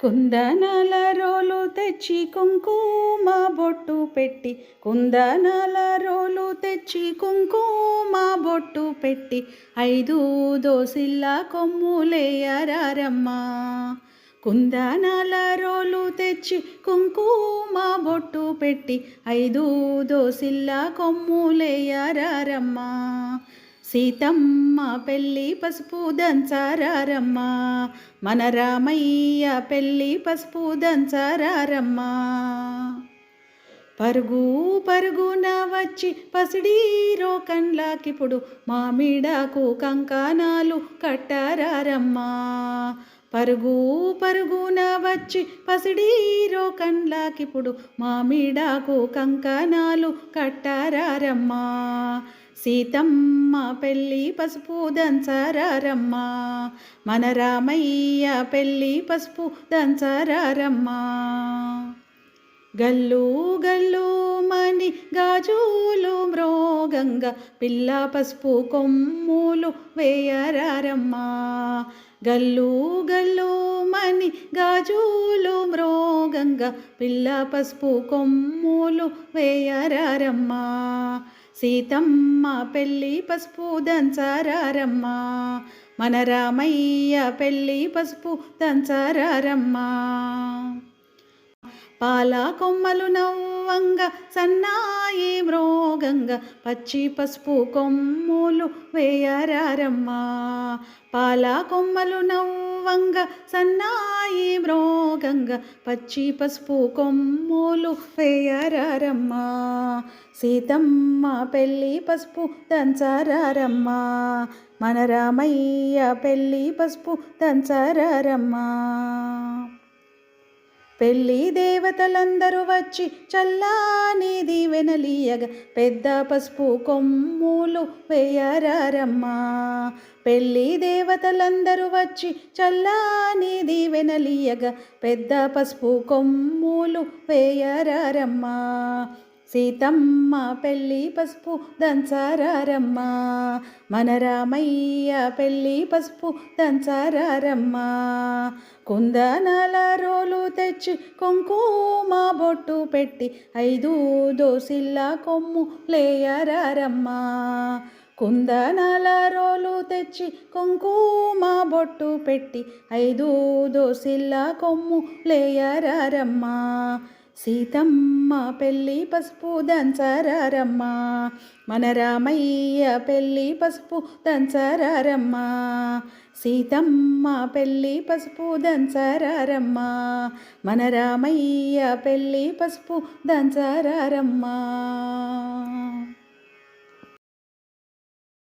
కుందనాల రోలు తెచ్చి కుంకుమ బొట్టు పెట్టి కుందనాల రోలు తెచ్చి కుంకుమ బొట్టు పెట్టి ఐదు దోసిల్ల కొమ్ములేయరారమ్మ కుందనాల రోలు తెచ్చి కుంకుమ బొట్టు పెట్టి ఐదు దోసిల్ల కొమ్ములేయరారమ్మ సీతమ్మ పెళ్ళి పసుపు దంచారమ్మ మన రామయ్య పెళ్ళి పసుపు దంచారమ్మ పరుగు పరుగున వచ్చి పసిడీరో కండ్లాకిప్పుడు మామిడాకు కంకానాలు కట్టారమ్మా పరుగు పరుగున వచ్చి పసిడీరో కండ్లాకిప్పుడు మామిడాకు కంకణాలు కట్టారమ్మా సీతమ్మ పెళ్ళి పసుపు దంచరారమ్మ. మన రామయ్య పెళ్ళి పసుపు దంచరారమ్మ. గల్లు గల్లు మని గాజులు మ్రోగంగ పిల్ల పసుపు కొమ్ములు వేయరారమ్మా. గల్లు గల్లు మని గాజులు మ్రోగంగా పిల్ల పసుపు కొమ్ములు వేయరారమ్మా. సీతమ్మ పెళ్ళి పసుపు దంచారమ్మ మన రామయ్య పెళ్ళి పసుపు దంచారమ్మ పాల కొమ్మలు నవ్వంగ సన్నాయి మ్రోగంగ పచ్చి పసుపు కొమ్ములు వేయరారమ్మా. పాల కొమ్మలు నవ్వంగ సన్నాయి మ్రోగంగ పచ్చి పసుపు కొమ్ములు వేయరారమ్మా. సీతమ్మ పెళ్ళి పసుపు దంచరారమ్మా. మన రామయ్య పెళ్ళి పసుపు దంచరారమ్మా. పెళ్ళి దేవతలందరూ వచ్చి చల్లాని దీవెనలీయగా పెద్ద పసుపు కొమ్ములు వేయరారమ్మా. పెళ్ళి దేవతలందరూ వచ్చి చల్లాని దీవెనలీయగా పెద్ద పసుపు కొమ్ములు వేయరారమ్మా. సీతమ్మ పెళ్ళి పసుపు దంచారమ్మ మన రామయ్య పెళ్ళి పసుపు దంచారమ్మ కుందనల రోలు తెచ్చి కుంకుమ బొట్టు పెట్టి ఐదు దోసిల్ల కొమ్ము లేయరారమ్మ. కుందనల రోలు తెచ్చి కుంకుమ బొట్టు పెట్టి ఐదు దోసిల్ల కొమ్ము లేయరారమ్మా. సీతమ్మ పెళ్ళి పసుపు దంచరారమ్మ. మన రామయ్య పెళ్ళి పసుపు దంచరారమ్మ. సీతమ్మ పెళ్ళి పసుపు దంచరారమ్మ. మన రామయ్య పెళ్ళి పసుపు దంచరారమ్మ.